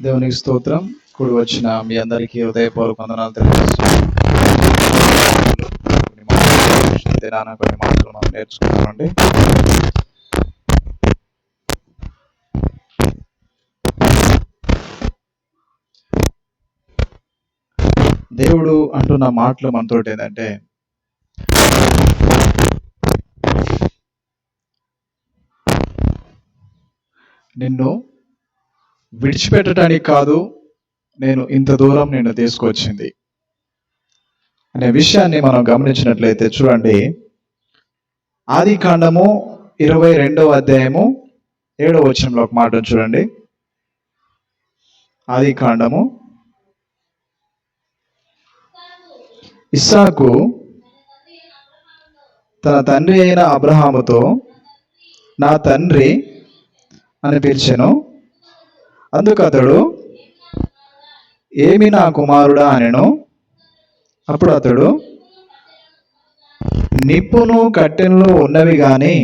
దేవునికి స్తోత్రం. కూడి వచ్చిన మీ అందరికీ ఉదయపూర్వక వందనాలు తెలియజేస్తున్నాను కొన్ని మాటలు మనం నేర్చుకున్నామండి దేవుడు అంటున్న మాటలు మనతోటి ఏంటంటే నిన్ను విడిచిపెట్టడానికి కాదు నేను ఇంత దూరం నేను తీసుకొచ్చింది. అనే విషయాన్ని మనం గమనించినట్లయితే చూడండి. ఆది కాండము ఇరవై రెండవ అధ్యాయము ఏడవ వచనంలో ఒక మాట చూడండి. ఆది కాండము ఇస్సాకు తన తండ్రి అయిన అబ్రహాముతో నా తండ్రి అని పిలిచాను. అందుకు అతడు ఏమి నా కుమారుడా అనెను. అప్పుడు అతడు నిప్పును కట్టెలు ఉన్నవి కానీ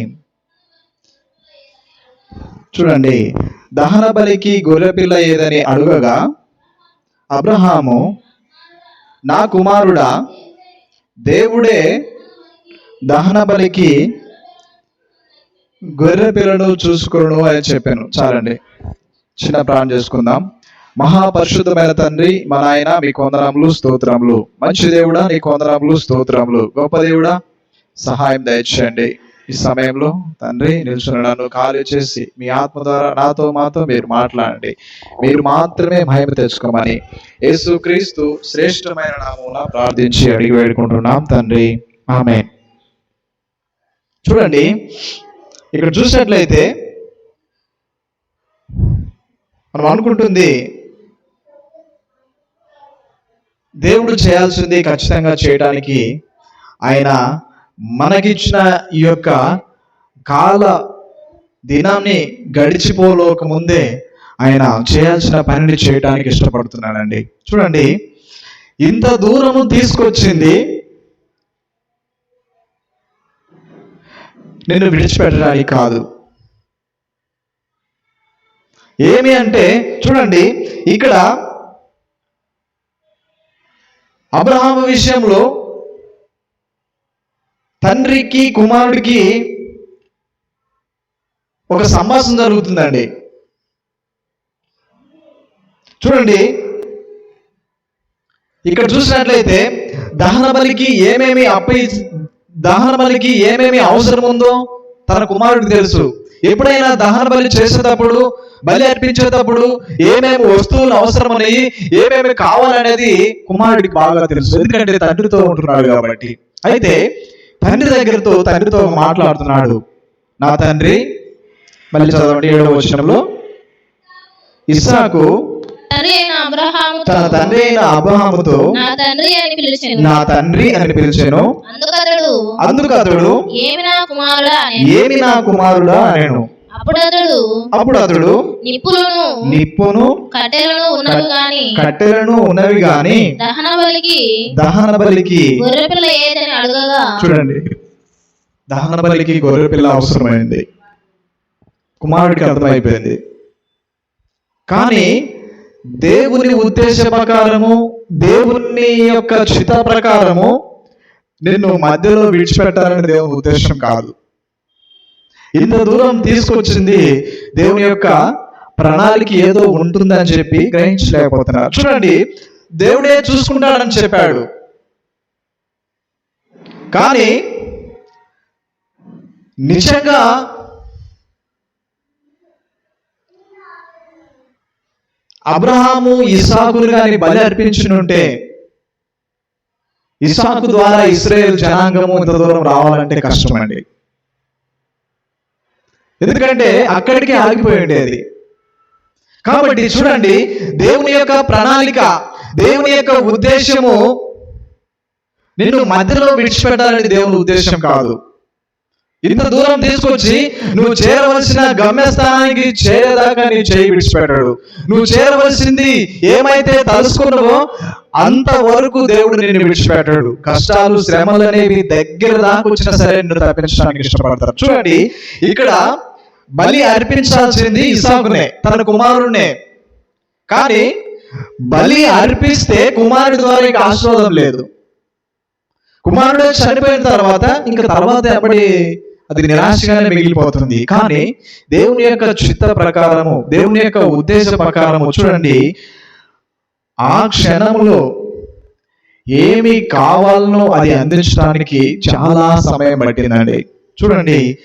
చూడండి దహన బలికి గొర్రెపిల్ల ఏదని అడుగగా అబ్రహాము నా కుమారుడా దేవుడే దహన బలికి గొర్రె పిల్లను చూసుకోను అని చెప్పాను. చాలండి. చిన్న ప్రాణం చేసుకుందాం. మహాపరిశుద్ధమైన తండ్రి మా నాయన మీ కొందరములు స్తోత్రములు. మంచి దేవుడా నీ కొందరములు స్తోత్రములు. గొప్ప దేవుడా సహాయం దయచేయండి. ఈ సమయంలో తండ్రి నిల్చుని నన్ను ఖాళీ చేసి మీ ఆత్మ ద్వారా నాతో మాతో మీరు మాట్లాడండి. మీరు మాత్రమే మహిమ తెచ్చుకోమని యేసుక్రీస్తు శ్రేష్టమైన నామమున ప్రార్థించి అడిగి వేడుకుంటున్నాం తండ్రి. ఆమె చూడండి ఇక్కడ చూసినట్లయితే మనం అనుకుంటుంది దేవుడు చేయాల్సింది ఖచ్చితంగా చేయడానికి ఆయన మనకిచ్చిన ఈ యొక్క కాల దినాన్ని గడిచిపోలోక ముందే ఆయన చేయాల్సిన పనిని చేయడానికి ఇష్టపడుతున్నాడండి. చూడండి ఇంత దూరము తీసుకొచ్చింది. నేను విడిచిపెట్టడానికి కాదు. ఏమి అంటే చూడండి ఇక్కడ అబ్రహాము విషయంలో తండ్రికి కుమారుడికి ఒక సంభాషణ జరుగుతుందండి. చూడండి ఇక్కడ చూసినట్లయితే దహన బలికి ఏమేమి అప్ప దహన బలికి ఏమేమి అవసరం ఉందో తన కుమారుడికి తెలుసు. ఎప్పుడైనా దహన బలి చేసేటప్పుడు బలి అర్పించేటప్పుడు ఏమేమి వస్తువులు అవసరమని ఏమేమి కావాలనేది కుమారుడికి బాగా తెలుసు. ఎందుకంటే తండ్రితో ఉంటున్నాడు కాబట్టి. అయితే తండ్రి దగ్గరతో తండ్రితో మాట్లాడుతున్నాడు. నా తండ్రి మళ్ళీ చదవండి ఏడవ వచనంలో. ఇస్సాకు తన తండ్రి అయిన అబ్రహాముతో నా తండ్రి అని పిలిచాను. నా తండ్రి అని పిలిచాను. అందుకతడు అందుకు అతడు ఏమి నా కుమారుడా ఏమి నా కుమారుడా అనేను. అప్పుడు అతడు అప్పుడు అతడు నిప్పులను నిప్పును కట్టెలను ఉన్నవి గాని కట్టెలను ఉన్నవి గాని దహన బలికి దహన బలికి గొర్రెపిల్ల ఏదని అడగగా. చూడండి. దహన బలికి గొర్రె పిల్ల అవసరమైంది. కుమారుడికి అర్థమైపోయింది. కానీ దేవుని ఉద్దేశ ప్రకారము దేవుని యొక్క చిత ప్రకారము నిన్ను మధ్యలో విడిచిపెట్టాలని దేవుని ఉద్దేశం కాదు. ఇంత దూరం తీసుకొచ్చింది దేవుని యొక్క ప్రణాళిక ఏదో ఉంటుందని చెప్పి గ్రహించలేకపోతున్నారు. చూడండి దేవుడే చూసుకుంటాడని చెప్పాడు. కానీ నిజంగా అబ్రహాము ఇసాకులు కానీ బలి అర్పించునుంటే ఇసాకు ద్వారా ఇస్రాయేల్ జనాంగము ఇంత దూరం రావాలంటే కష్టమండి. ఎందుకంటే అక్కడికే ఆగిపోయి ఉండేది. కాబట్టి చూడండి దేవుని యొక్క ప్రణాళిక దేవుని యొక్క ఉద్దేశము నిన్ను మధ్యలో విడిచిపెట్టాలని దేవుని ఉద్దేశం కాదు. ఇంత దూరం తీసుకొచ్చి నువ్వు చేరవలసిన గమ్యస్థానానికి చేరేదాకా నీ చేయి విడిచిపెట్టాడు. నువ్వు చేరవలసింది ఏమైతే తలుసుకున్నావో అంతవరకు దేవుడు నిన్ను విడిచిపెట్టాడు. కష్టాలు శ్రమలు అనేవి దగ్గర దాకా వచ్చినా సరే నువ్వు తప్పించడానికి ఇష్టపడతారు. చూడండి ఇక్కడ బలి అర్పించాల్సింది ఇసాకునే తన కుమారుణ్ణే. కానీ బలి అర్పిస్తే కుమారుడి ద్వారా ఇక ఆశీర్వాదం లేదు. కుమారుడు చనిపోయిన తర్వాత ఇంకా తర్వాత ఎప్పటి అది నిరాశగానే మిగిలిపోతుంది. కానీ దేవుని యొక్క చిత్త ప్రకారము దేవుని యొక్క ఉద్దేశ ప్రకారము చూడండి ఆ క్షణంలో ఏమి కావాలనో అది అందించడానికి చాలా సమయం పట్టిందండి. చూడండి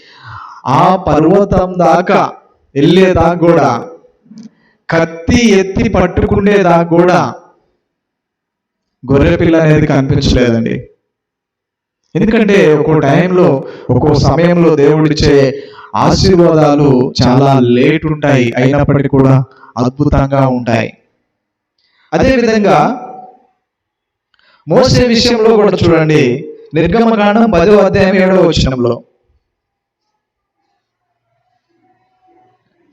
ఆ పర్వతం దాకా వెళ్ళేదాకా కూడా కత్తి ఎత్తి పట్టుకునేదాకా కూడా గొర్రెపిల్ల అనేది కనిపించలేదండి. ఎందుకంటే ఒక్కో టైంలో ఒక్కో సమయంలో దేవుడిచ్చే ఆశీర్వాదాలు చాలా లేట్ ఉంటాయి అయినప్పటికీ కూడా అద్భుతంగా ఉంటాయి. అదే విధంగా మోసే విషయంలో కూడా చూడండి నిర్గమకాండం పదో అధ్యాయం ఏడవ వచనంలో.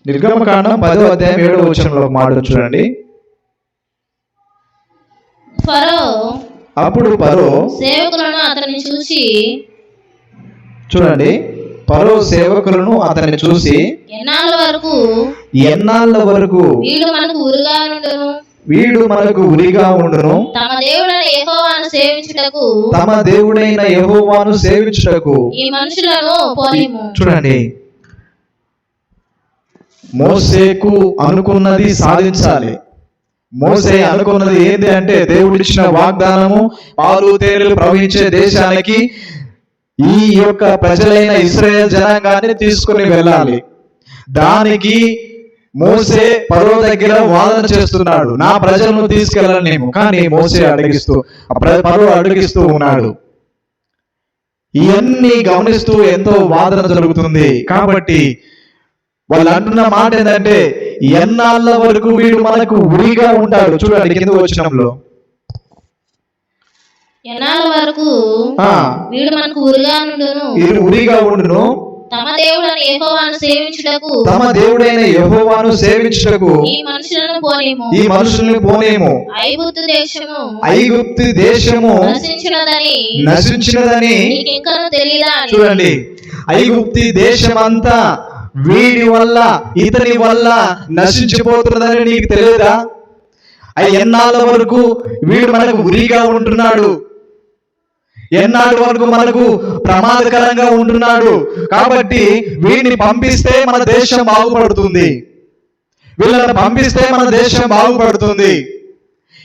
నిర్గమకాండం పదో అధ్యాయం ఏడవ వచనంలో మాట చూడండి. ఫరో అప్పుడు పరో సేవకులను అతన్ని చూసి చూడండి. పరో సేవకులను అతన్ని చూసి ఎన్నాళ్ళ వరకు? ఎన్నాళ్ళ వరకు? వీడు మనకు ఉరుగా నుండును వీడు మనకు ఉరిగా ఉండును. తమ దేవుడైన యెహోవాను సేవించుటకు. తమ దేవుడైన యెహోవాను సేవించుటకు. ఈ మనుషులను పోనిము చూడండి. మోసేకు అనుకున్నది సాధించాలి. మోసే అనుకున్నది ఏంటి అంటే దేవుడిచ్చిన వాగ్దానము పాలు తేనెలు ప్రవహించే దేశానికి ఈ యొక్క ప్రజలైన ఇస్రాయేల్ జనాంగాన్ని తీసుకుని వెళ్ళాలి. దానికి మోసే పరో దగ్గర వాదన చేస్తున్నాడు నా ప్రజలను తీసుకెళ్ళలేము కానీ మోసే అడిగిస్తూ పరో అడిగిస్తూ ఉన్నాడు. ఇవన్నీ గమనిస్తూ ఎంతో వాదన జరుగుతుంది. కాబట్టి వాళ్ళు అంటున్న మాట ఏంటంటే ఎన్నాళ్ళ వరకు వీడు మనకు ఉరిగా ఉంటాడు? చూడండి కింద వచ్చినంలో ఎన్నాళ్ళ వరకు ఆ, వీడు మనకు ఉరుగా నుండును వీడు ఉరిగా ఉండును. తమ దేవుడైన యెహోవాను సేవించుటకు? తమ దేవుడైన యెహోవాను సేవించుటకు. ఈ మనుషులను పోనిము? ఈ మనుషుల్ని పోనేము. ఐగుప్తు దేశము. ఐగుప్తు దేశము. నశించినదని. నశించినదని. చూడండి ఐగుప్తి దేశమంతా వీడి వల్ల ఇతని వల్ల నశించిపోతున్నదని నీకు తెలియదా అయి ఎన్నాళ్ళ వరకు వీడు మనకు ఉరిగా ఉంటున్నాడు? ఎన్నాళ్ళ వరకు మనకు ప్రమాదకరంగా ఉంటున్నాడు? కాబట్టి వీడిని పంపిస్తే మన దేశం బాగుపడుతుంది. వీళ్ళని పంపిస్తే మన దేశం బాగుపడుతుంది.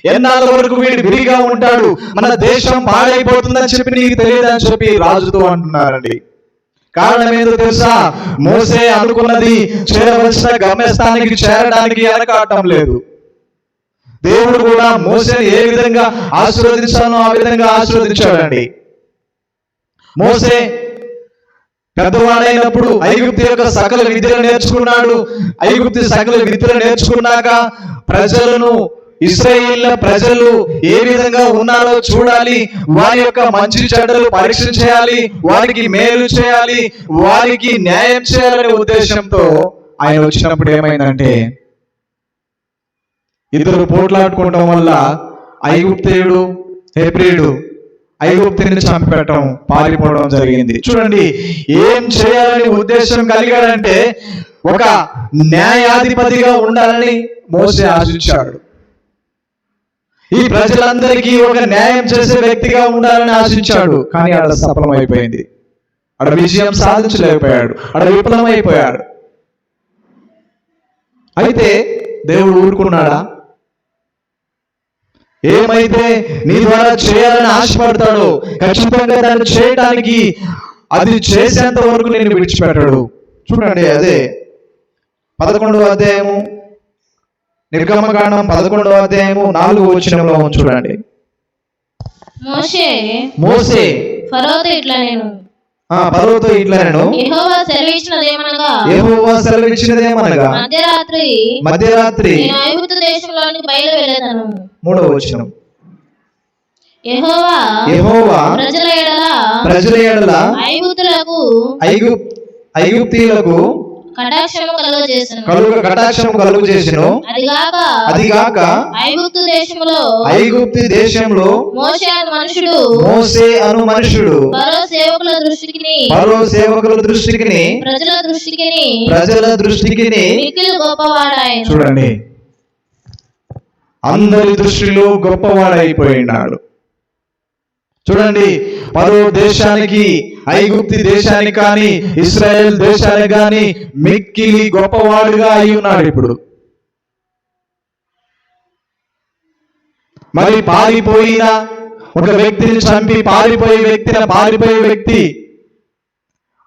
ఎన్నాళ్ళ వరకు వీడు విరిగా ఉంటాడు? మన దేశం పాడైపోతుందని చెప్పి నీకు తెలియదని చెప్పి రాజుతో అంటున్నారండి. కారణం ఏందో తెలుసా? మోసే అనుకున్నది చేరవలసిన గమ్యస్థానికి చేరడానికి వెనకాడటం లేదు. దేవుడు కూడా మోసేని ఏ విధంగా ఆశీర్వదించానో ఆ విధంగా ఆశీర్వదించాడండి. మోసే పెద్దవాడైనప్పుడు ఐగుప్తి యొక్క సకల విద్యలు నేర్చుకున్నాడు. ఐగుప్తి సకల విద్యలు నేర్చుకున్నాక ప్రజలను ఇస్రాయేల్ ప్రజలు ఏ విధంగా ఉన్నారో చూడాలి. వారి యొక్క మంచి చెడ్డలు పరీక్ష చేయాలి. వారికి మేలు చేయాలి. వారికి న్యాయం చేయాలనే ఉద్దేశంతో ఆయన వచ్చినప్పుడు ఏమైందంటే ఇద్దరు పోట్లాడుకోవడం వల్ల ఐగుప్తేయుడు హెబ్రియుడు ఐగుప్తిని చంపెట్టడం పారిపోవడం జరిగింది. చూడండి ఏం చేయాలని ఉద్దేశం కలిగాడంటే ఒక న్యాయాధిపతిగా ఉండాలని మోసే ఆశించాడు. ఈ ప్రజలందరికీ ఒక న్యాయం చేసే వ్యక్తిగా ఉండాలని ఆశించాడు కానీ ఆడ సఫలమైపోయింది. ఆడ విజయం సాధించలేకపోయాడు ఆడ విఫలమైపోయాడు. అయితే దేవుడు ఊరుకున్నాడా? ఏమైతే నీ ద్వారా చేయాలని ఆశపడతాడో ఖచ్చితంగా దాన్ని చేయడానికి అది చేసేంత వరకు నేను విడిచిపెట్టాడు. చూడండి అదే పదకొండవ అధ్యాయము నిర్గమకాండం పదకొండవ అధ్యాయము నాలుగు వచనంలో చూడండి. మోషే ఫరోతో ఇట్లా నేను ఆ పదవతో ఇట్లా నేను యెహోవా సెలవిచ్చినదేమనగా మధ్యరాత్రి మధ్యరాత్రి నేను ఐగుప్తు దేశంలోనికి బయలు వెళ్ళేదను మూడవ వచనం. యెహోవా యెహోవా ప్రజల ఐగుప్తులకు ఐగుప్ ఐగుప్తీయులకు కటాక్షము కలుగజేసను కలుగు కటాక్షం కలుగు చేసిను అదిగాక అదిగాక ఐగుప్తు దేశములో ఐగుప్తి దేశంలో మోషే అను మనుషుడు మోసే అను మనుషుడు పరో సేవకుల దృష్టికి పరో సేవకుల దృష్టికి ప్రజల దృష్టికి ప్రజల దృష్టికి మిక్కిలి గొప్పవాడాయను చూడండి. అందరి దృష్టిలో గొప్పవాడైపోయినాడు. చూడండి పదో దేశానికి ఐగుప్తి దేశానికి కానీ ఇస్రాయేల్ దేశానికి కానీ మిక్కిలి గొప్పవాడుగా అయి ఉన్నాడు ఇప్పుడు. మరి పారిపోయిన ఒక వ్యక్తిని చంపి పారిపోయే వ్యక్తిని పారిపోయే వ్యక్తి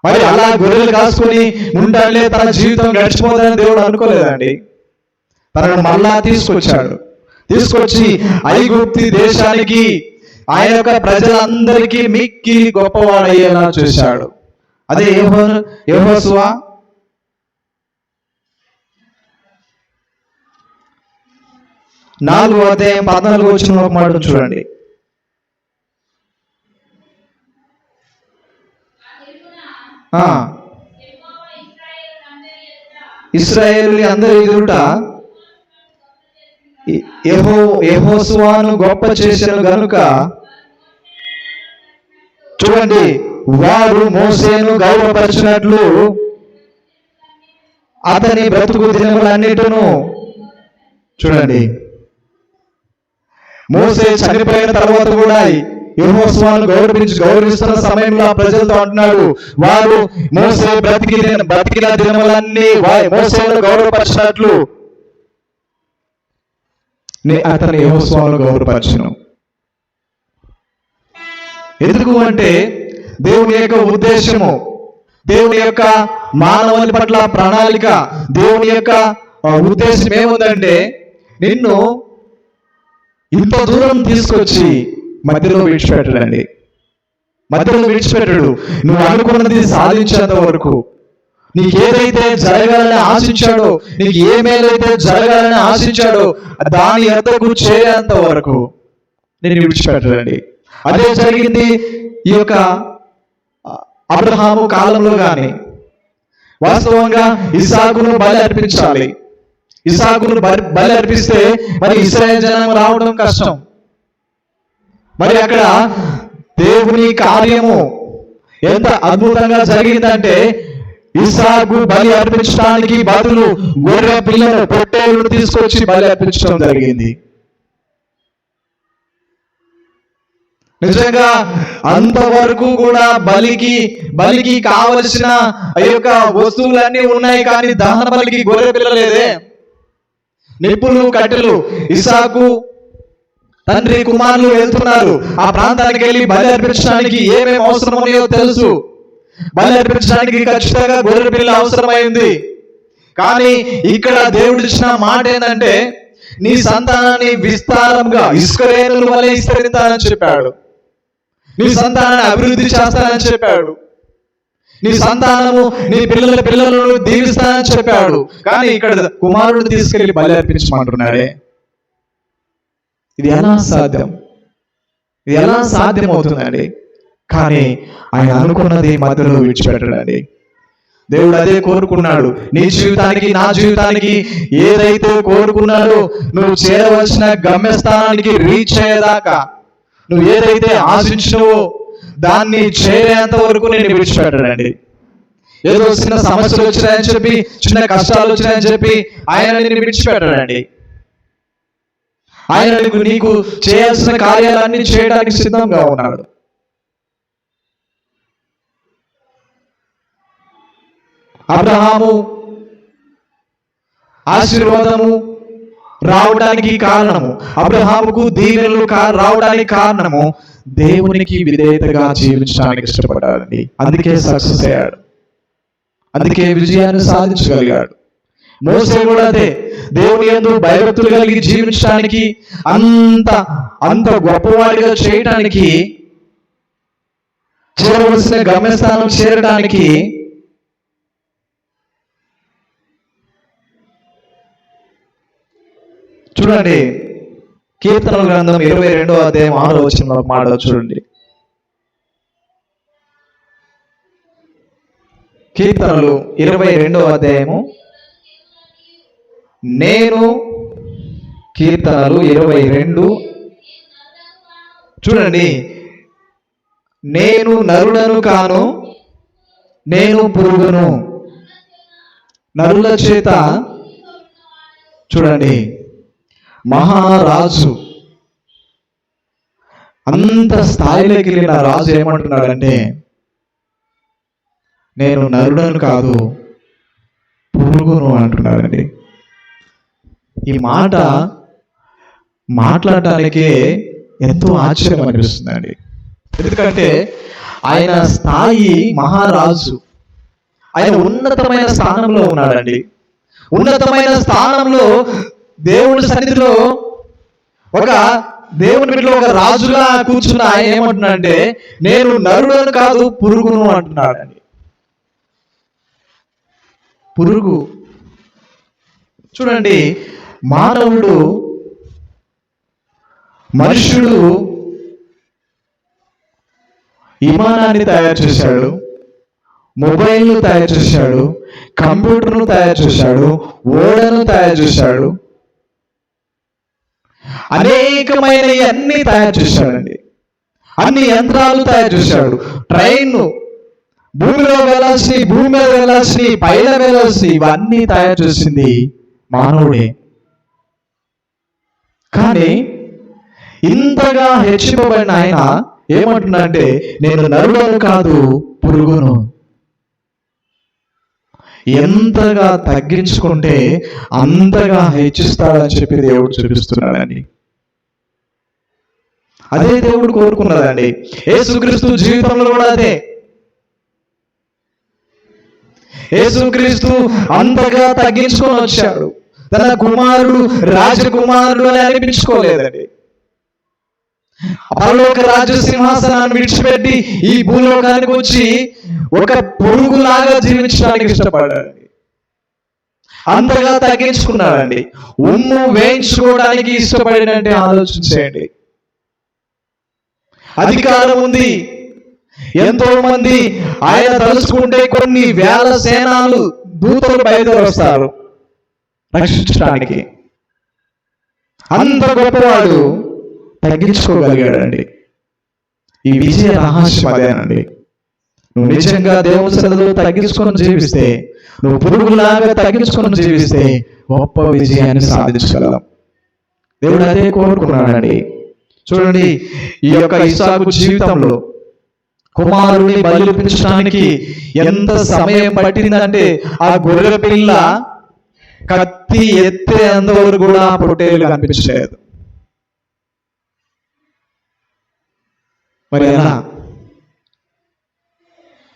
మరి అలా గొర్రెలు కాసుకొని ఉండాలే తన జీవితం గడిచిపోదని దేవుడు అనుకోలేదండి. తనను మళ్ళా తీసుకొచ్చాడు. తీసుకొచ్చి ఐగుప్తి దేశానికి ఆయన యొక్క ప్రజలందరికీ మిక్కి గొప్పవాడయ్యేలా చూశాడు. అదే యెహో యెహోషువ నాలుగో అధ్యాయం పద్నాలుగు వచ్చిన ఒక మాట చూడండి. ఇస్రాయేల్ అందరి ఎదుట యెహో యెహోషువను గొప్ప చేసిన గనుక చూడండి వారు మోసేను గౌరవపరిచినట్లు అతని బ్రతుకు దినములన్నిటిను చూడండి. మోసే చనిపోయిన తర్వాత కూడా యహోస్వాను గౌరవించి గౌరవిస్తున్న సమయంలో ఆ ప్రజలతో అంటున్నాడు వారు మోసే బ్రతికి బ్రతికిన దినములన్నీ వా- మోసేను గౌరవపరిచినట్లు నే అతని యెహోషువను గౌరవపరచును. ఎందుకు అంటే దేవుని యొక్క ఉద్దేశము దేవుని యొక్క మానవుని పట్ల ప్రణాళిక దేవుని యొక్క ఉద్దేశం ఏముందంటే నిన్ను ఇంత దూరం తీసుకొచ్చి మధ్యలో విడిచిపెట్టడండి. మధ్యలో విడిచిపెట్టడు. నువ్వు అనుకున్నది సాధించేంత వరకు నీకు ఏదైతే జరగాలని ఆశించాడో నీకు ఏ మేలైతే జరగాలని ఆశించాడో దాని ఎంతకు చేరేంత వరకు నేను విడిచిపెట్టండి అదే జరిగింది ఈ యొక్క అబ్రహాము కాలంలో కానీ వాస్తవంగా ఇసాకును బలి అర్పించాలి. ఇసాకును బలి- అర్పిస్తే మరి ఇస్రాయల్ జనం రావడం కష్టం. మరి అక్కడ దేవుని కార్యము ఎంత అద్భుతంగా జరిగిందంటే ఇసాకు బలి అర్పించడానికి బదులు గొర్రె పిల్లలు పొట్టేలను తీసుకొచ్చి బలి అర్పించడం జరిగింది. నిజంగా అంతవరకు కూడా బలికి బలికి కావలసిన ఆ యొక్క వస్తువులన్నీ ఉన్నాయి కానీ దహన బలికి గొర్రె పిల్లలేదే నిప్పులు కట్టెలు ఇసాకు తండ్రి కుమారులు వెళ్తున్నారు. ఆ ప్రాంతానికి వెళ్ళి బలి అర్పించడానికి ఏమేమి అవసరం ఉన్నాయో తెలుసు. బలి అర్పించడానికి ఖచ్చితంగా గొర్రె పిల్ల అవసరమైంది. కానీ ఇక్కడ దేవుడు ఇచ్చిన మాట ఏంటంటే నీ సంతానాన్ని విస్తారంగా ఇసుకరేణుల వల్ల విస్తరిస్తానని చెప్పాడు. నీ సంతానాన్ని అభివృద్ధి చేస్తానని చెప్పాడు. నీ సంతానము నీ పిల్లల పిల్లలను దీవిస్తానని చెప్పాడు. కానీ ఇక్కడ కుమారుడు తీసుకెళ్ళి బలి అర్పించమంటున్నాడే. ఇది ఎలా సాధ్యం? ఇది ఎలా సాధ్యం అవుతుందండి కానీ ఆయన అనుకున్నది మధ్యలో విడిచిపెట్టడండి దేవుడు అదే కోరుకున్నాడు. నీ జీవితానికి నా జీవితానికి ఏదైతే కోరుకున్నాడో నువ్వు చేరవలసిన గమ్యస్థానానికి రీచ్ అయ్యేదాకా నువ్వు ఏదైతే ఆశించినవో దాన్ని చేరేంత వరకు నేను విడిచిపెట్టడండి ఏదో చిన్న సమస్యలు వచ్చినాయని చెప్పి చిన్న కష్టాలు వచ్చినాయని చెప్పి ఆయన నేను విడిచిపెట్టడండి ఆయన నీకు నీకు చేయాల్సిన కార్యాలన్నీ చేయడానికి సిద్ధంగా ఉన్నాడు. అబ్రహాము ఆశీర్వాదము రావడానికి కారణము. అబ్రహాముకు దీవెనలు కా- రావడానికి కారణము దేవునికి విధేయతగా జీవించడానికి ఇష్టపడాలండి అందుకే సక్సెస్ అయ్యాడు. అందుకే విజయాన్ని సాధించగలిగాడు. మోసే కూడా అదే. దేవుని ఎందు భయభక్తులు కలిగి జీవించడానికి అంత అంత గొప్పవాడిగా చేయటానికి చేరవలసిన గమ్యస్థానం చేరడానికి చూడండి. కీర్తనల గ్రంథం ఇరవై రెండో అధ్యాయం ఆరో వచ్చిన మాట చూడండి. కీర్తనలు ఇరవై రెండో అధ్యాయము. నేను కీర్తనలు ఇరవై రెండు. చూడండి. నేను నరుడను కాను నేను పురుగును. నరుల చేత చూడండి. మహారాజు. అంత స్థాయిలోకి వెళ్ళిన రాజు ఏమంటున్నాడంటే నేను నరుడను కాదు పురుగును అంటున్నాడండి. ఈ మాట మాట్లాడటానికి ఎంతో ఆశ్చర్యం అనిపిస్తుందండి. ఎందుకంటే ఆయన స్థాయి మహారాజు. ఆయన ఉన్నతమైన స్థానంలో ఉన్నాడండి. ఉన్నతమైన స్థానంలో దేవుడి సన్నిధిలో ఒక దేవుని బిడ్డలో ఒక రాజులా కూర్చున్న ఆయన ఏమంటున్నాడంటే నేను నరుడను కాదు పురుగును అంటున్నాడండి పురుగు. చూడండి మానవుడు మనుష్యుడు విమానాన్ని తయారు చేశాడు మొబైల్ను తయారు చేశాడు కంప్యూటర్ను తయారు చేశాడు ఓడను తయారు చేశాడు అనేకమైన అన్ని తయారు చేశాడండి. అన్ని యంత్రాలు తయారు చేశాడు. ట్రైన్ భూమిలో వెళ్ళాల్సి భూమి మీద వెళ్ళాల్సి పైన వెళ్ళాల్సి ఇవన్నీ తయారు చేసింది మానవుడే. కానీ ఇంతగా హెచ్చింపబడిన ఆయన ఏమంటున్నాడంటే నేను నరుడను కాదు పురుగును. ఎంతగా తగ్గించుకుంటే అంతగా హెచ్చిస్తాడని చెప్పి దేవుడు చూపిస్తున్నాడండి. అదే దేవుడు కోరుకున్నదండి యేసుక్రీస్తు జీవితంలో కూడా అదే. యేసుక్రీస్తు అంతగా తగ్గించుకొని వచ్చాడు. తన కుమారుడు రాజకుమారుడు అని అనిపించుకోలేదండి. పరలోక రాజు సింహాసనాన్ని విడిచిపెట్టి ఈ భూలోకానికి వచ్చి ఒక పురుగులాగా జీవించడానికి ఇష్టపడాడు అంతగా తగ్గించుకున్నాడండి. ఉమ్ము వేయించుకోవడానికి ఇష్టపడినంటే ఆలోచించేయండి. అధికారం ఉంది. ఎంతో మంది ఆయన తలుచుకుంటే కొన్ని వేల సేనాలు దూతలు బయలుదేరి వస్తారు రక్షించడానికి. అంత గొప్పవాడు తగ్గించుకోగలిగాడండి. ఈ విజయ రహస్యం అదేనండి నువ్వు నిజంగా దేవుని సన్నిధిలో తగ్గించుకొని జీవిస్తే నువ్వు పురుగులాగా తగ్గించుకొని జీవిస్తే గొప్ప విజయాన్ని సాధించగలం. దేవుడు అదే కోరుకున్నాడండి. చూడండి ఈ యొక్క ఇసాకు జీవితంలో కుమారుని బలిపించడానికి ఎంత సమయం పట్టిందంటే ఆ గొర్రెల పిల్ల కత్తి ఎత్తే అంతవరకు కూడా పొట్టేలు కనిపించలేదు మరి ఎలా?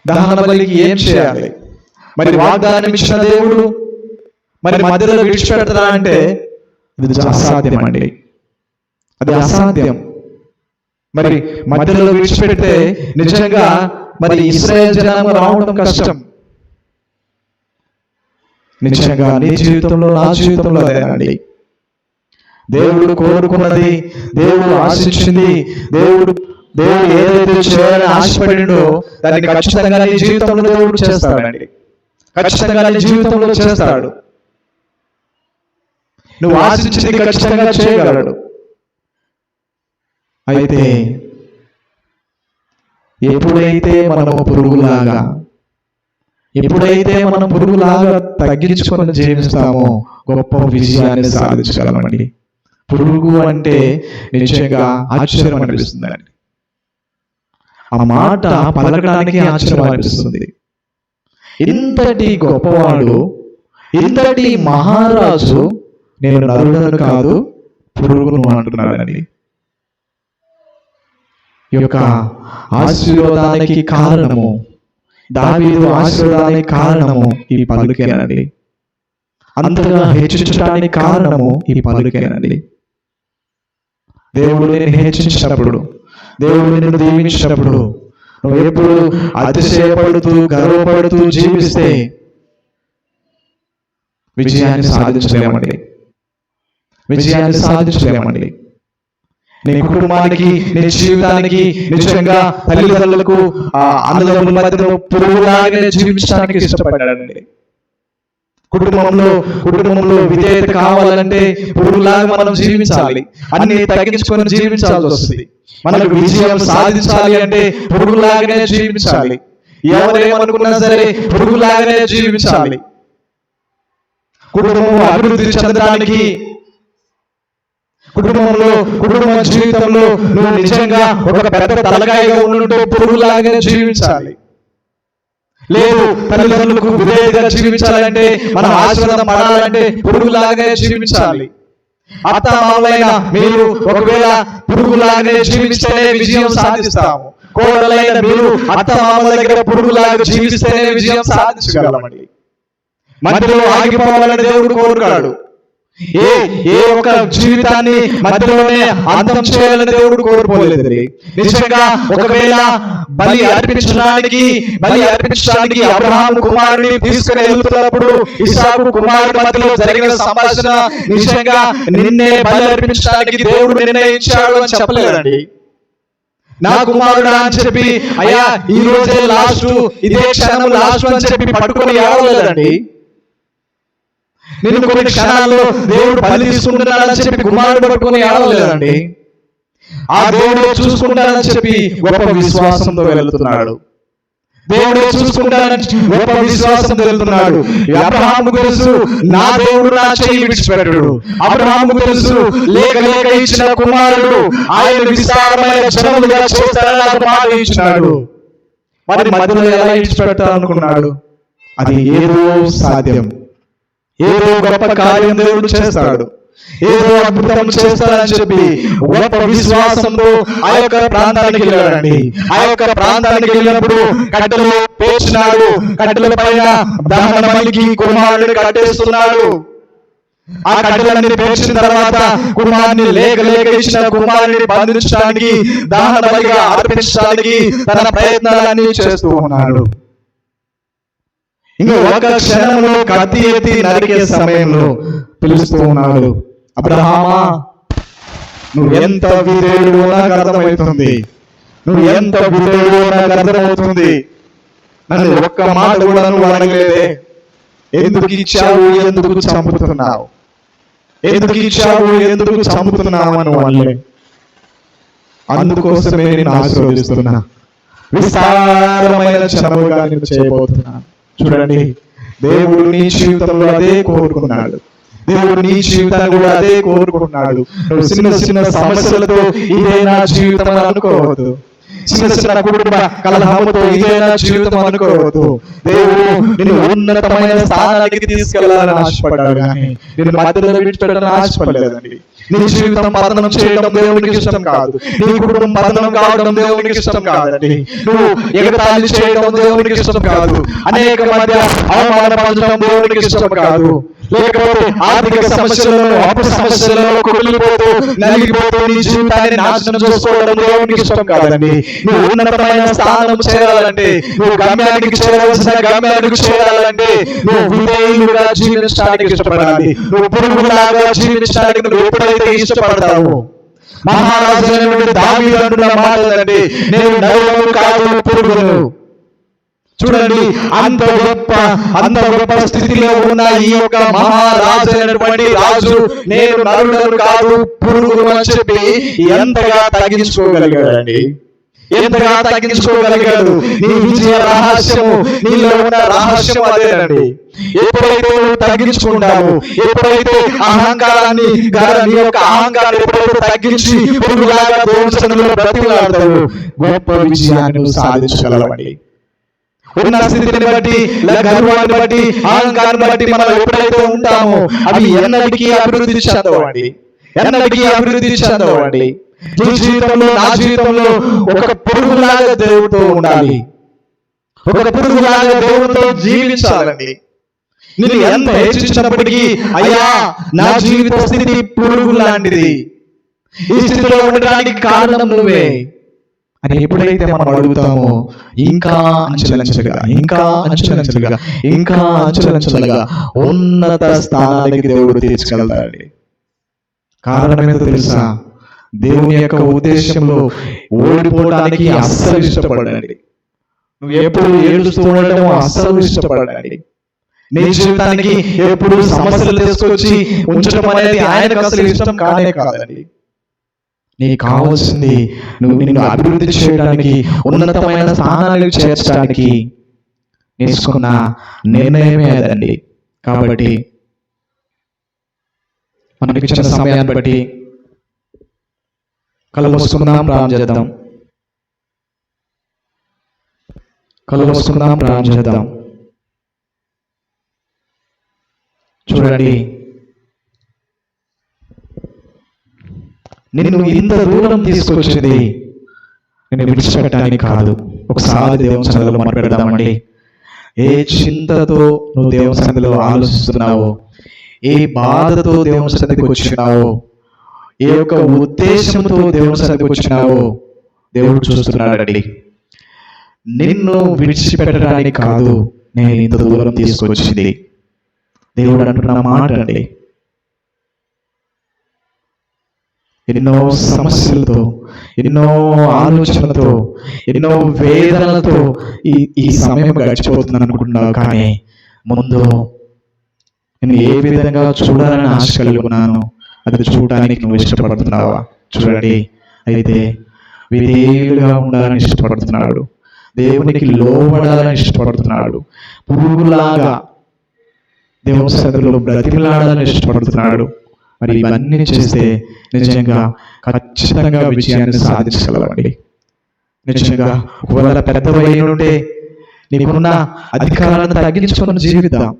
దహన బలికి ఏం చేయాలి? మరి వాగ్దానం ఇచ్చిన దేవుడు మరి మధ్యలో విడిచిపెడతారా అంటే ఇది అసాధ్యం అండి అది అసాధ్యం. మరి మధ్యలో విడిచిపెడితే నిజంగా మరి ఇస్రాయేల్ జనాంగం రావడం కష్టం. నిజంగా నీ జీవితంలో నా జీవితంలో అదేనండి దేవుడు కోరుకున్నది దేవుడు ఆశించింది దేవుడు దేవుడు ఏదైతే చేయాలని ఆశపడిండో దాన్ని ఖచ్చితంగా నీ జీవితంలో దేవుడు చేస్తాడండి. ఖచ్చితంగా నీ జీవితంలో చేస్తాడు. నువ్వు ఆశించింది ఖచ్చితంగా చేయగలడు. అయితే ఎప్పుడైతే మనము పురుగులాగా ఎప్పుడైతే మనం పురుగులాగా తగ్గించుకొని జీవిస్తామో గొప్ప విజయాన్ని సాధించగలమండి. పురుగు అంటే నిజంగా ఆశ్చర్యం అనిపిస్తుందండి. ఆ మాట పలకడానికి ఆశ్చర్యం అనిపిస్తుంది ఇంతటి గొప్పవాడు ఇంతటి మహారాజు నేను నరుడను కాదు పురుగును అంటున్నాడని ఈ యొక్క ఆశీర్వాదానికి కారణము దావీదు ఆశీర్వాదానికి కారణము ఈ పలుకేనండి. అంతగా హెచ్చించడానికి కారణము ఈ పలుకేనండి. దేవుడు నేను హెచ్చించినప్పుడు దేవుడు నిన్ను దీవించినప్పుడు నువ్వు ఎప్పుడు అతిశయపడుతూ గర్వపడుతూ జీవిస్తే విజయాన్ని సాధించలేమండి. విజయాన్ని సాధించలేమండి. నీ కుటుంబానికి నీ జీవితానికి నిజంగా తల్లిదండ్రులకు ఆ అన్నదమ్ముల మధ్యలో పురుగులాగానే జీవించడానికి ఇష్టపడ్డాడండి. కుటుంబంలో కుటుంబంలో విధేయత కావాలంటే పురుగులాగా మనం జీవించాలి. అన్ని తగ్గించుకొని జీవించాల్సి వస్తుంది. మనకు విజయం సాధించాలి అంటే పురుగులాగానే జీవించాలి. ఎవరేమనుకున్నా సరే పురుగులాగానే జీవించాలి. కుటుంబం అభివృద్ధి చెందడానికి కుటుంబంలో కుటుంబ జీవితంలో నువ్వు నిజంగా ఒక పెద్ద తలకాయగా ఉండుంటూ పురుగులాగానే జీవించాలి. లేదు తల్లిదండ్రులకు విధేయతగా జీవించాలంటే మనం ఆశీర్వాదం పడాలంటే పురుగులాగానే జీవించాలి. అత్త మామలైన మీరు ఒకవేళ పురుగులాగానే జీవిస్తేనే విజయం సాధిస్తాము. కోడలైన మీరు అత్త మామల దగ్గర పురుగులాగా జీవిస్తేనే విజయం సాధించగలమండి. మధ్యలో ఆగిపోవాలని దేవుడు కోరుకాడు ఏ ఏ ఒక్క జీవితాన్ని మధ్యలోనే అంతం చేయాలని దేవుడు కోరుకోలేదు నిజంగా ఒకవేళ బలి అర్పించడానికి బలి అర్పించడానికి అబ్రహాం కుమారుని తీసుకుని వెళ్తున్నప్పుడు ఇసాకు కుమారుడి మధ్యలో జరిగిన సంభాషణ నిజంగా నిన్నే బలి అర్పించడానికి దేవుడు నిర్ణయించాడు అని చెప్పలేదండి. నా కుమారుడా అని చెప్పి అయ్యా ఈ రోజే లాస్ట్ ఇదే క్షణం లాస్ట్ అని చెప్పి పట్టుకొని ఏడవలేదండి. నిన్ను కొన్ని క్షణాల్లో దేవుడు బలి తీసుకుంటున్నాడని చెప్పి కుమారుడు పట్టుకొని ఏడవలేదండి ఆ దేవుడే చూసుకుంటాడని చెప్పి గొప్ప విశ్వాసంతో వెళ్తున్నాడు. దేవుడే చూసుకుంటాడని గొప్ప విశ్వాసంతో వెళ్తున్నాడు. అబ్రహాము తెలుసు నా దేవుడు నా చెయ్యి విడిచిపెట్టడు. అబ్రహాము తెలుసు లేక లేక ఇచ్చిన కుమారుడు ఆయన విస్తారమైన జనములుగా చేస్తాడని నాకు ఇచ్చినాడు. మరి మధ్యలో ఎలా ఇచ్చిపెట్టాలనుకున్నాడు అది ఏదో సాధ్యం. ఏదో గొప్ప కార్యం దేవుడు చేస్తాడు. ఏదో అద్భుతం చేస్తాడని చెప్పి గొప్ప విశ్వాసంతో ఆ యొక్క ప్రాంతానికి వెళ్ళాడండి. ఆ యొక్క ప్రాంతానికి వెళ్ళినప్పుడు కట్టెలు పేర్చినాడు. కట్టెల పైన దహన బలికి కుమారుడిని కట్టేస్తున్నాడు. ఆ కట్టెలన్నీ పేర్చిన తర్వాత కుమారుని లేక లేక ఇచ్చిన కుమారుని బంధించడానికి దహన బలిగా అర్పించడానికి తన ప్రయత్నాలన్నీ చేస్తూ ఉన్నాడు. ఇంకా ఒక క్షణంలో కత్తి ఎత్తి నరికే సమయంలో పిలుస్తూ ఉన్నాడు. అబ్రహామా నువ్వు ఎంత విధేయుడు నాకు అర్థమవుతుంది. నువ్వు ఎంత విధేయుడు నాకు అర్థమవుతుంది. నన్ను ఒక్క మాట కూడా నువ్వు అడగలేదే ఎందుకు ఇచ్చావు ఎందుకు చంపుతున్నావు? ఎందుకు ఇచ్చావు ఎందుకు చంపుతున్నావు అని వాళ్ళే అందుకోసమే నేను ఆశీర్వదిస్తున్నా. విస్తారమైన క్షణముగా నేను చేయబోతున్నాను. చూడండి. దేవుడు నీ జీవితంలో అదే కోరుకున్నాడు. దేవుడు నీ జీవితాన్ని కూడా అదే కోరుకుంటున్నాడు చిన్న చిన్న సమస్యలతో ఇదే నా జీవితం అనుకోవద్దు. చిన్న చిన్న కుటుంబ కలహముతో ఇదేనా జీవితం అనుకోవద్దు. దేవుడు నిన్ను ఉన్నతమైన స్థానానికి తీసుకెళ్ళాలని ఆశపడ్డాడు కానీ నిన్ను మధ్యలో విడిచిపెట్టాలని ఆశపడలేదండి. నీ జీవితం పతనం చేయడం దేవునికి ఇష్టం కాదు. నీ కుటుంబం పతనం కావడం దేవునికి ఇష్టం కాదండి. నువ్వు ఎగతాళి చేయడం దేవునికి ఇష్టం కాదు. అనేక మధ్య అవమానపరచడం దేవునికి ఇష్టం కాదు. లేకపోతే ఆర్థిక సమస్యలలో అప్పు సమస్యలలో కుమిలిపోతూ నలిగిపోతూ నీ జీవితాన్ని నాశనం చేసుకోవడం దేవునికి ఇష్టం కాదండి. నువ్వు ఉన్నతమైన స్థానం చేరాలంటే నువ్వు గమ్యానికి చేరవలసిన గమ్యానికి చేరాలంటే నువ్వు విధేయులుగా జీవించడానికి ఇష్టపడాలి. నువ్వు పురుగులాగా జీవించడానికి నువ్వు ఎప్పుడైతే ఇష్టపడతావు మహారాజు దావి అంటున్న మాట ఏంటంటే, నేను నవ్వు కాదు పురుగులు చూడండి అంత గొప్ప అంత గొప్ప స్థితిలో ఉన్న ఈ యొక్క మహారాజు అయినటువంటి రాజు నేను నరులను కాదు పురుగును అని చెప్పి ఎంతగా తగ్గించుకోగలిగాడండి? ఎంతగా తగ్గించుకోగలిగాడు? నీ విజయ రహస్యము నీలో ఉన్న రహస్యం అదేనండి. ఎప్పుడైతే నువ్వు తగ్గించుకుంటావు ఎప్పుడైతే అహంకారాన్ని నీ యొక్క అహంకారాన్ని ఎప్పుడైతే తగ్గించి పురుగులాగా దోషంలో బ్రతిలాడతావు గొప్ప విజయాన్ని సాధించగలవండి ఉన్న స్థితిని బట్టి గర్వాన్ని బట్టి అహంకారాన్ని బట్టి మనం ఎప్పుడైతే ఉంటామో అవి ఎన్నటికీ అభివృద్ధి చెందవండి. ఎన్నటికీ అభివృద్ధి చెందవండి. నీ జీవితంలో నా జీవితంలో ఒక పురుగులాగా దేవుడితో ఉండాలి. ఒక పురుగులాగా దేవుడితో జీవించాలండి. నేను ఎంత హెచ్చించినప్పటికీ అయ్యా నా జీవిత స్థితి పురుగు లాంటిది ఈ స్థితిలో ఉండడానికి కారణం నువ్వే. అని ఎప్పుడైతే మనం అడుగుతామో ఇంకా అంచెలంచెలుగా ఇంకా అంచెలంచెలుగా ఇంకా అంచెలంచెలుగా ఉన్నత స్థానానికి దేవుడు తీసుకెళ్తాడు కారణం ఏదో తెలుసా? దేవుని యొక్క ఉద్దేశంలో ఓడిపోవడానికి అస్సలు ఇష్టపడండి నువ్వు ఎప్పుడు ఏడుస్తూ ఉండడం అస్సలు ఇష్టపడండి నీ జీవితానికి ఎప్పుడు సమస్యలు తీసుకొచ్చి ఉంచడం అనేది ఆయనకు అసలు ఇష్టం కానే కాదండి. నీకు కావాల్సింది నువ్వు నిన్ను అభివృద్ధి చేయడానికి ఉన్నతమైన స్థానాలకు చేర్చడానికి తీసుకున్న నిర్ణయమే అదండి. కాబట్టి మనకి ఇచ్చిన సమయాన్ని బట్టి కళ్ళు మూసుకుందాం ప్రారంభం చేద్దాం. కళ్ళు మూసుకుందాం ప్రారంభం చేద్దాం. చూడండి. నిన్ను ఇంత దూరం తీసుకొచ్చింది నేను విడిచిపెట్టడానికి కాదు. ఒకసారి దేవుని సన్నిధిలో మనం పెడదామండి ఏ చింతతో నువ్వు దేవుని సన్నిధిలో ఆలోచిస్తున్నావో ఏ బాధతో దేవుని సన్నిధికి వచ్చినావో ఏ యొక్క ఉద్దేశంతో దేవుని సన్నిధికి వచ్చినావో దేవుడు చూస్తున్నాడండి. నిన్ను విడిచిపెట్టడానికి కాదు నేను ఇంత దూరం తీసుకొచ్చింది. దేవుడు అంటున్న మాట అండి ఎన్నో సమస్యలతో ఎన్నో ఆలోచనలతో ఎన్నో వేదనలతో ఈ ఈ సమయం గడిచిపోతుందని అనుకుంటున్నావు. కానీ ముందు నేను ఏ విధంగా చూడాలని ఆశ కలిగి ఉన్నాను అది చూడడానికి నువ్వు ఇష్టపడుతున్నావా? చూడండి. అయితే విధేయులుగా ఉండాలని ఇష్టపడుతున్నాడు. దేవునికి లోబడాలని ఇష్టపడుతున్నాడు. పురుగులాగా దేవుని సన్నిధిలో బ్రతిమలాడాలని ఇష్టపడుతున్నాడు. మరి ఇవన్నీ చేస్తే నిజంగా ఖచ్చితంగా విజయాన్ని సాధించగలవండి. నిజంగా ఒకవేళ పెద్దవై ఉంటే నీకున్న అధికారాలను తగ్గించుకుని జీవితం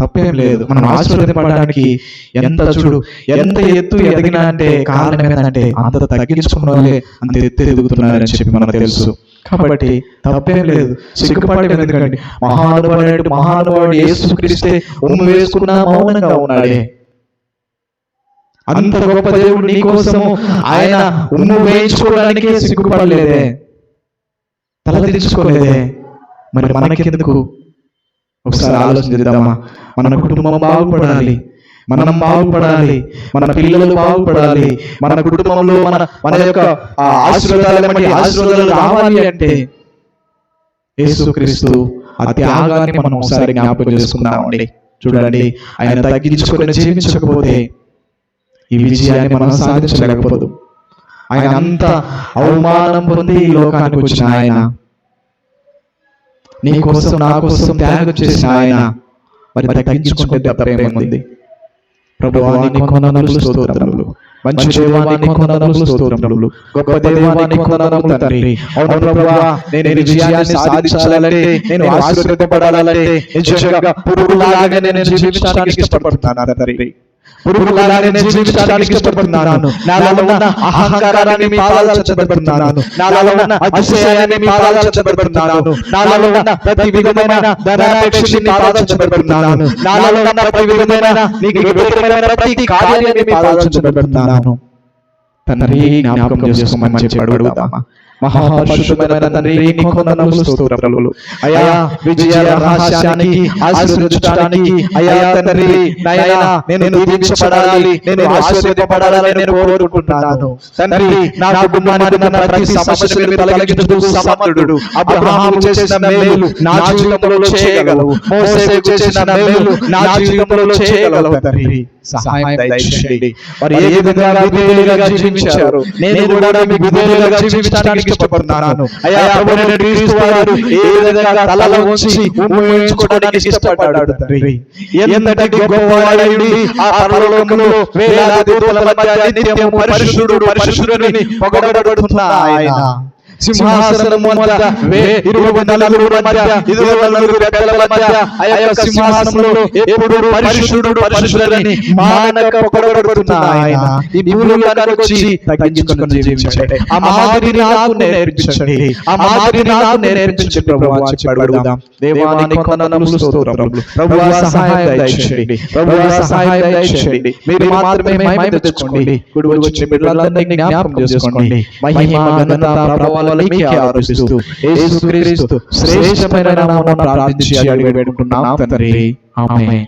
తప్పేం లేదు. మనం ఆశీర్వదింపడానికి ఎంత చూడు ఎంత ఎత్తు ఎదిగినా అంటే కారణం ఏంటంటే అంత తగ్గించుకున్న వాళ్ళే అంత ఎత్తు ఎదుగుతున్నారని చెప్పి మనకు తెలుసు. కాబట్టి తప్పేం లేదు. సిగ్గుపడి ఎందుకండి? మహానుభావుడు మహానుభావుడు యేసుక్రీస్తే ఉమ్ము వేసుకున్నా మౌనంగా ఉన్నాడే. అంత గొప్ప దేవుడు నీ కోసము. ఆయన ఉమ్ము వేయించుకోవడానికి సిగ్గుపడలేదే. తల దించుకోలేదే మరి మనకెందుకు? ఒకసారి ఆలోచించుదామా మన కుటుంబం బాగుపడాలి. మనం బాగుపడాలి. మన పిల్లలు బాగుపడాలి. మన కుటుంబంలో మన మన యొక్క ఆశీర్వాదాలు ఆశీర్వాదాలు రావాలి అంటే యేసుక్రీస్తు ఆ త్యాగాన్ని మనం ఒకసారి జ్ఞాపకం చేసుకుందామండి. చూడండి ఆయన తగ్గించుకొని జీవించకపోతే ఈ విజయాన్ని మనం సాధించలేకపోదు. ఆయన అంత అవమానం పొంది ఈ లోకానికి వచ్చిన ఆయన. నీ కోసం నా కోసం త్యాగం చేసిన ఆయన. మరి తగ్గించుకుంటే తప్పేముంది ప్రభువాని కొందనలు స్తోత్రములు. మంచి స్తోత్రములు. గొప్ప తండ్రి. అవును ప్రభువా నేను విజయాన్ని సాధించాలంటే నేను ఆశీర్వదింపబడాలంటే నిజంగా పురుగులాగా నేను జీవించడానికి ఇష్టపడుతున్నాను తండ్రి. పురుగులాగా నేను జీవించడానికి ఇష్టపడుతున్నాను. నాలో ఉన్న అహంకారాన్ని మీ పాదాలు చెత్తబెడుతున్నాను నాలో ఉన్న అతిశయాన్ని మీ పాదాలు చెత్తబెడుతున్నాను నాలో ఉన్న ప్రతి విధమైన ధనాపేక్షని పాదాలు చెత్తబెడుతున్నాను నాలో ఉన్న ప్రతి విధమైన నీకు వ్యతిరేకమైన ప్రతి కార్యాన్ని మీ పాదాలు చెత్తబెడుతున్నాను తండ్రి జ్ఞాపకం చేసుకోమని చెప్పి అడుగుదామా? మహాపరిశుద్ధమైన తండ్రి నీ కొందనములు స్తోత్రములు. అయా విజయ రహస్యానికి ఆశీర్వదించడానికి అయా తండ్రి నేను దీవించబడాలి నేను ఆశీర్వదింపబడాలని నేను కోరుకుంటున్నాను. తండ్రి నా కుటుంబానికి ఉన్న ప్రతి మీరు తొలగించుటకు సమర్థుడు. అబ్రహాము చేసిన మేలు నా జీవితంలో చేయగలవు. చేసిన మేలు నా జీవితంలో చేయగలవు తండ్రి. సహాయం దయచేయండి. మరి ఏ విధంగా విధేయులుగా జీవించారు? నేను కూడా మీ విధేయులుగా జీవించడానికి ఇష్టపడుతున్నాను. అయ్యా ప్రభువైన క్రీస్తు వారు ఏ విధంగా తలలో ఉంచి ఉమ్మేయించుకోవడానికి ఇష్టపడ్డాడు తండ్రి. ఎంతటి గొప్పవాడైంది ఆ పరలోకములో వేలాది దూతల మధ్య నిత్యము పరిశుద్ధుడు పరిశుద్ధుడని పొగడబడుతున్న ఆయన. సింహాసనం మధ్య వే- ఇరువై నలుగురు మధ్య ఇరువై నలుగురు పెద్దల మధ్య ఆ యొక్క సింహాసనంలో ఎప్పుడు పరిశుద్ధుడు పరిశుద్ధుడని మానక పొగడబడుతున్న ఆయన ఈ భూలోకానికి వచ్చి తగ్గించుకొని జీవించండి. ఆ మాదిరిని నాకు నేర్పించండి. ఆ మాదిరిని నాకు నేర్పించండి. ప్రభువా చెప్పి అడుగుదాం దేవాని కొందనములు స్తోత్రములు. ప్రభువా సహాయం దయచేయండి. ప్రభువా సహాయం దయచేయండి. మీరు మాత్రమే మహిమ తెచ్చుకోండి. కుడి వచ్చి బిడ్డలందరినీ జ్ఞాపకం చేసుకోండి. మహిమ ఘనత ప్రభావాలు మీకే ఆరోపిస్తూ యేసుక్రీస్తు శ్రేష్టమైన నామమున ప్రార్థించి అడిగి తండ్రి. ఆమేన్.